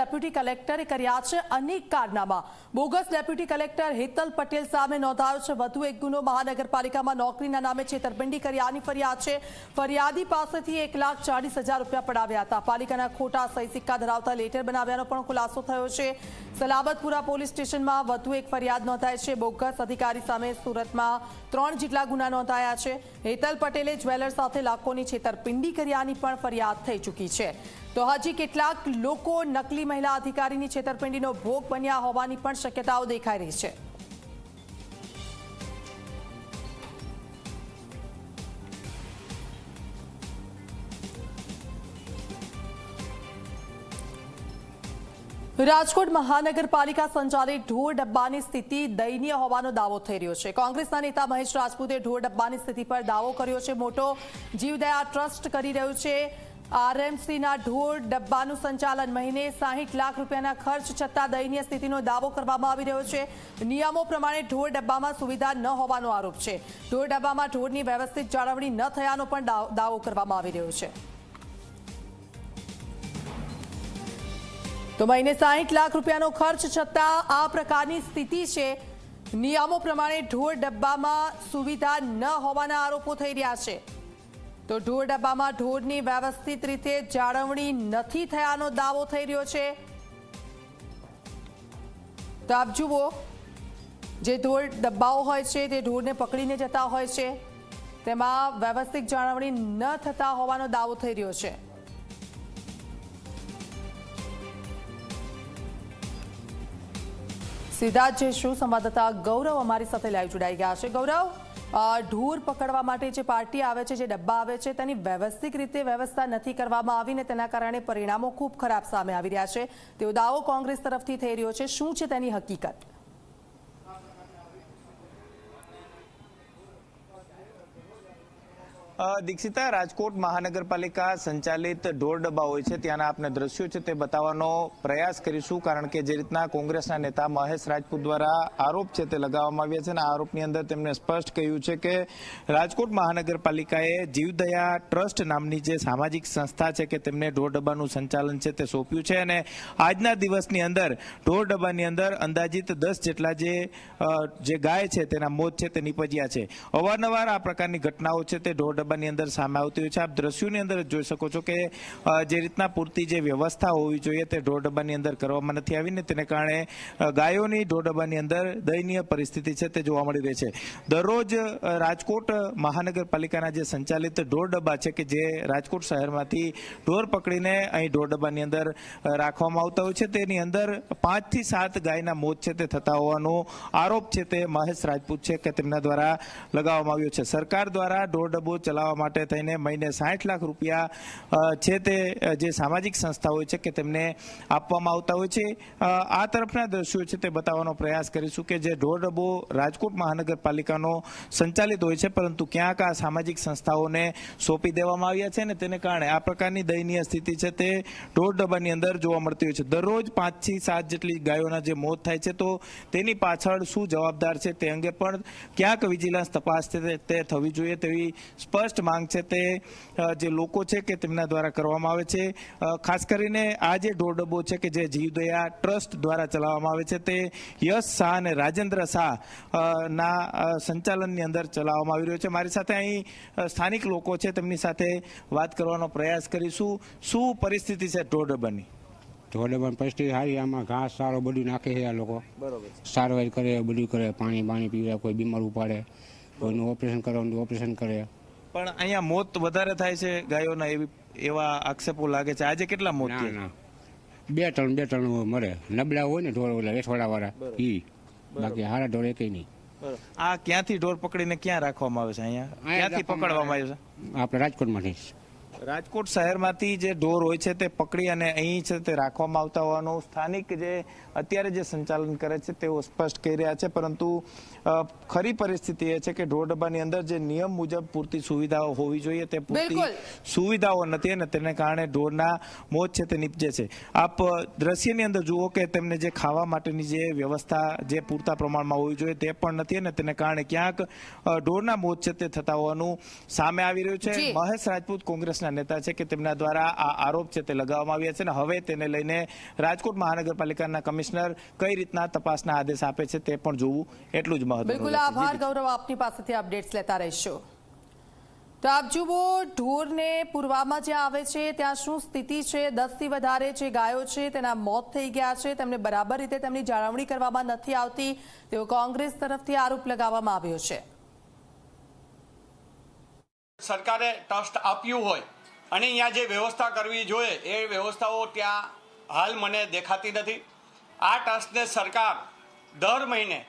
Deputy કલેક્ટરે કર્યા છે અનેક કારનામા. Bogus deputy collector Hetal Patel સામે નોંધાયો છે. વધુ એક ગુનો મહાનગરપાલિકામાં નોકરીના નામે છેતરપિંડી કર્યાની ફરિયાદ છે. ફરિયાદી પાસેથી એક લાખ ચાલીસ હજાર રૂપિયા પડાવ્યા હતા. પાલિકાના ખોટા સહી સિક્કા ધરાવતા લેટર બનાવ્યાનો પણ ખુલાસો થયો છે. સલાબતપુરા પોલીસ સ્ટેશનમાં વધુ એક ફરિયાદ નોંધાઈ છે. બોગસ અધિકારી સામે સુરતમાં ત્રણ જેટલા ગુના નોંધાયા છે. હેતલ પટેલે જ્વેલર સાથે લાખોની છેતરપિંડી કર્યાની પણ ફરિયાદ થઈ ચૂકી છે. તો હજી કેટલાક લોકો નકલી મહિલા અધિકારીની છેતરપિંડીનો ભોગ બન્યા હોવાની પણ શક્યતાઓ દેખાઈ રહી છે. રાજકોટ મહાનગરપાલિકા સંચાલિત ઢોર ડબ્બાની સ્થિતિ દયનીય હોવાનો દાવો થઈ રહ્યો છે. કોંગ્રેસના નેતા મહેશ રાજપૂતે ઢોર ડબ્બાની સ્થિતિ પર દાવો કર્યો છે. મોટો જીવદયા ટ્રસ્ટ કરી રહ્યું છે. આરએમસીના ઢોર ડબ્બાનું સંચાલન મહિને સાહીઠ લાખ રૂપિયાના ખર્ચ છતાં દયનીય સ્થિતિનો દાવો કરવામાં આવી રહ્યો છે. નિયમો પ્રમાણે ઢોર ડબ્બામાં સુવિધા ન હોવાનો આરોપ છે. ઢોર ડબ્બામાં ઢોરની વ્યવસ્થિત જાળવણી ન થયાનો પણ દાવો કરવામાં આવી રહ્યો છે. તો મહિને સાહીઠ લાખ રૂપિયાનો ખર્ચ છતાં આ પ્રકારની સ્થિતિ છે. નિયમો પ્રમાણે ઢોર ડબ્બામાં સુવિધા ન હોવાના આરોપો થઈ રહ્યા છે. તો ઢોર ડબ્બામાં ઢોરની વ્યવસ્થિત રીતે જાળવણી નથી થયાનો દાવો થઈ રહ્યો છે. તો આપ જુઓ, જે ઢોર ડબ્બાઓ હોય છે, તે ઢોરને પકડીને જતા હોય છે. તેમાં વ્યવસ્થિત જાળવણી ન થતા હોવાનો દાવો થઈ રહ્યો છે. સીધા જ જઈશું સંવાદદાતા ગૌરવ અમારી સાથે લાઈવ જોડાઈ ગયા છે. ગૌરવ? ઢોર પકડવા માટે જે પાર્ટી આવે છે, જે ડબ્બા આવે છે, તેની વ્યવસ્થિત રીતે વ્યવસ્થા નથી કરવામાં આવી ને તેના કારણે પરિણામો ખૂબ ખરાબ સામે આવી રહ્યા છે. તેવો દાવો કોંગ્રેસ તરફથી થઈ રહ્યો છે. શું છે તેની હકીકત? દીક્ષિતા, રાજકોટ મહાનગરપાલિકા સંચાલિત ઢોર ડબ્બા હોય છે. ત્યાંના આપને દ્રશ્યો છે તે બતાવવાનો પ્રયાસ કરીશું, કારણ કે જે રીતના કોંગ્રેસના નેતા મહેશ રાજપૂત દ્વારા આરોપ છે તે લગાવવામાં આવ્યા છે અને આરોપની અંદર તેમણે સ્પષ્ટ કહ્યું છે કે રાજકોટ મહાનગરપાલિકાએ જીવદયા ટ્રસ્ટ નામની જે સામાજિક સંસ્થા છે કે તેમને ઢોર ડબ્બાનું સંચાલન છે તે સોંપ્યું છે અને આજના દિવસની અંદર ઢોર ડબ્બાની અંદર અંદાજિત દસ જેટલા જે જે ગાય છે તેના મોત છે તે નીપજ્યા છે. અવારનવાર આ પ્રકારની ઘટનાઓ છે તે ઢોર ડબ્બાની અંદર સામે આવતી હોય છે. આપ દ્રશ્યોની અંદર જોઈ શકો છો કે જે રીતના પૂરતી જે વ્યવસ્થા હોવી જોઈએ તે ઢોર ડબ્બાની અંદર કરવામાં નથી આવી ને તેને કારણે ગાયોની ઢોર ડબ્બાની અંદર દયનીય પરિસ્થિતિ છે તે જોવા મળી રહી છે. દરરોજ રાજકોટ મહાનગરપાલિકાના જે સંચાલિત ઢોર ડબ્બા છે કે જે રાજકોટ શહેરમાંથી ઢોર પકડીને અહીં ઢોર ડબ્બાની અંદર રાખવામાં આવતા હોય છે, તેની અંદર પાંચથી સાત ગાયના મોત છે તે થતા હોવાનો આરોપ છે તે મહેશ રાજપૂત છે કે તેમના દ્વારા લગાવવામાં આવ્યો છે. સરકાર દ્વારા ઢોર ડબ્બો ચલાવવા માટે થઈને મહિને સાઠ લાખ રૂપિયા છે તે જે સામાજિક સંસ્થા હોય છે કે તેમને આપવામાં આવતા હોય છે. આ તરફના દ્રશ્યો છે તે બતાવવાનો પ્રયાસ કરીશું કે જે ઢોર ડબ્બો રાજકોટ મહાનગરપાલિકાનો સંચાલિત હોય છે, પરંતુ ક્યાંક આ સામાજિક સંસ્થાઓને સોંપી દેવામાં આવ્યા છે ને તેને કારણે આ પ્રકારની દયનીય સ્થિતિ છે તે ઢોર ડબ્બાની અંદર જોવા મળતી હોય છે. દરરોજ પાંચથી સાત જેટલી ગાયોના જે મોત થાય છે તો તેની પાછળ શું જવાબદાર છે તે અંગે પણ ક્યાંક વિજિલન્સ તપાસ તે થવી જોઈએ તેવી સ્પષ્ટ માંગ છે તે જે લોકો છે કે તેમના દ્વારા કરવામાં આવે છે. ખાસ કરીને આ જે ઢોર ડબ્બો છે કે જે જીવદયા ટ્રસ્ટ દ્વારા ચલાવવામાં આવે છે તે યશ શાહ અને રાજેન્દ્ર શાહ ના સંચાલનની અંદર ચલાવવામાં આવી રહ્યો છે. મારી સાથે અહીં સ્થાનિક લોકો છે તેમની સાથે વાત કરવાનો પ્રયાસ કરીશું. શું પરિસ્થિતિ છે ઢોર ડબ્બાની ઢોલે પરિસ્થિતિ સારી આમાં ઘાસ સારો બધું નાખે છે આ લોકો. બરોબર સારવાર કરે બધું કરે પાણી પાણી પીવે કોઈ બીમાર ઉપાડે કોઈનું ઓપરેશન કરવાનું ઓપરેશન કરે. પણ અહીંયા મોત વધારે થાય છે ગાયોના એવી એવા આક્ષેપો લાગે છે. આજે કેટલા મોત થયા? બે ત્રણ બે ત્રણ મરે. નબળા હોય ને ઢોર ઓલા વેઠવાડા વાળા ઈ. બાકી હારા ઢોર એકઈ નહીં. આ ક્યાંથી ઢોર પકડીને ક્યાં રાખવામાં આવે છે અહીંયા? ક્યાંથી પકડવામાં આવે. છે? આપણે રાજકોટમાંથી રાજકોટ શહેરમાંથી જે ઢોર હોય છે તે પકડી અને અહીં છે તે રાખવામાં આવતા હોવાનું. સ્થાનિક જે અત્યારે જે સંચાલન કરે છે તેઓ સ્પષ્ટ કહી રહ્યા છે પરંતુ ખરી પરિસ્થિતિ એ છે કે ઢોર ડબ્બાની અંદર જે નિયમ મુજબ પૂરતી સુવિધાઓ હોવી જોઈએ તે પૂરતી સુવિધાઓ નથી અને તેને કારણે ઢોરના મોત છે તે નીપજે છે. આપ દ્રશ્યની અંદર જુઓ કે તેમને જે ખાવા માટેની જે વ્યવસ્થા જે પૂરતા પ્રમાણમાં હોવી જોઈએ તે પણ નથી અને તેને કારણે ક્યાંક ઢોરના મોત છે તે થતા હોવાનું સામે આવી રહ્યું છે. મહેશ રાજપૂત કોંગ્રેસના કોંગ્રેસના નેતા છે કે તેમના દ્વારા આ આરોપ છે તે લગાવવામાં આવ્યા છે અને હવે તેને લઈને રાજકોટ મહાનગરપાલિકાના કમિશનર કઈ રીતના તપાસના આદેશ આપે છે તે પણ જોવું એટલું જ મહત્વનું બિલકુલ આભાર ગૌરવ આપની પાસેથી અપડેટ્સ લેતા રહીશું. તો આપ જુઓ ઢોરને પૂર્વામાં જે આવે છે ત્યાં શું સ્થિતિ છે? દસથી વધારે જે ગાયો છે તેના મોત થઈ ગયા છે. તેમને બરાબર રીતે તેમની જાળવણી કરવામાં નથી આવતી. તેવો કોંગ્રેસ તરફથી આરોપ લગાવવામાં આવ્યો છે. સરકારે ટ્રસ્ટ આપ્યું હોય અને અહીંયા જે વ્યવસ્થા કરવી જોઈએ, એ વ્યવસ્થાઓ ત્યાં હાલ મને દેખાતી નથી. આ ટ્રસ્ટને સરકાર દર મહિને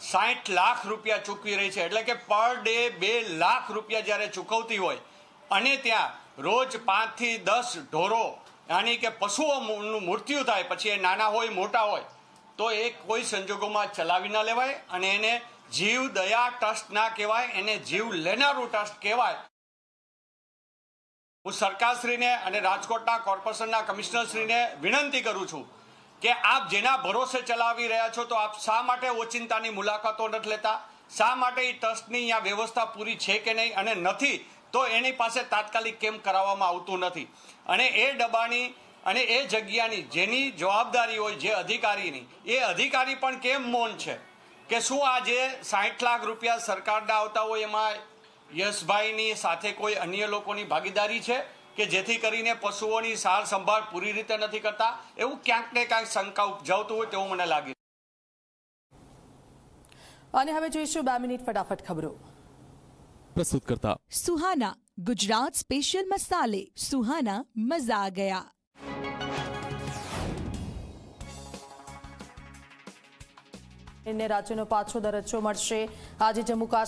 સાઠ લાખ રૂપિયા ચૂકવી રહી છે. એટલે કે પર ડે બે લાખ રૂપિયા જ્યારે ચૂકવતી હોય, અને ત્યાં રોજ પાંચથી દસ ઢોરો, યાની કે પશુઓનું મૃત્યુ થાય, પછી એ નાના હોય, મોટા હોય, તો એ કોઈ સંજોગોમાં ચલાવી ન લેવાય, અને એને જીવ દયા ટ્રસ્ટ ના કહેવાય, એને જીવ લેનારું ટ્રસ્ટ કહેવાય. હું સરકારશ્રીને અને રાજકોટના કોર્પોરેશનના કમિશનરશ્રીને વિનંતી કરું છું કે આપ જેના ભરોસે ચલાવી રહ્યા છો તો આપ શા માટે ઓચિંતાની મુલાકાતો નથી લેતા? શા માટે એ ટ્રસ્ટની અહીંયા વ્યવસ્થા પૂરી છે કે નહીં અને નથી? તો એની પાસે તાત્કાલિક કેમ કરાવવામાં આવતું નથી? અને એ ડબ્બાની અને એ જગ્યાની જેની જવાબદારી હોય જે અધિકારીની, એ અધિકારી પણ કેમ મૌન છે? કે શું આ જે સાઠ લાખ રૂપિયા સરકારના આવતા હોય એમાં યશભાઈની સાથે કોઈ અન્ય લોકોની ભાગીદારી છે કે જેથી કરીને પશુઓની સાર સંભાળ પૂરી રીતે નથી કરતા? એવું ક્યાંક ને ક્યાંક શંકા ઉપજાવતું હોય તેવું મને લાગે અને હવે જોઈશું બે મિનિટ ફટાફટ ખબરો. પ્રસ્તુત કરતા સુહાના ગુજરાત સ્પેશિયલ મસાલે. સુહાના મજા આ ગયા. રાજ્યનો પાછો દરજ્જો મળશે. આજે જમ્મુ કાશ્મીર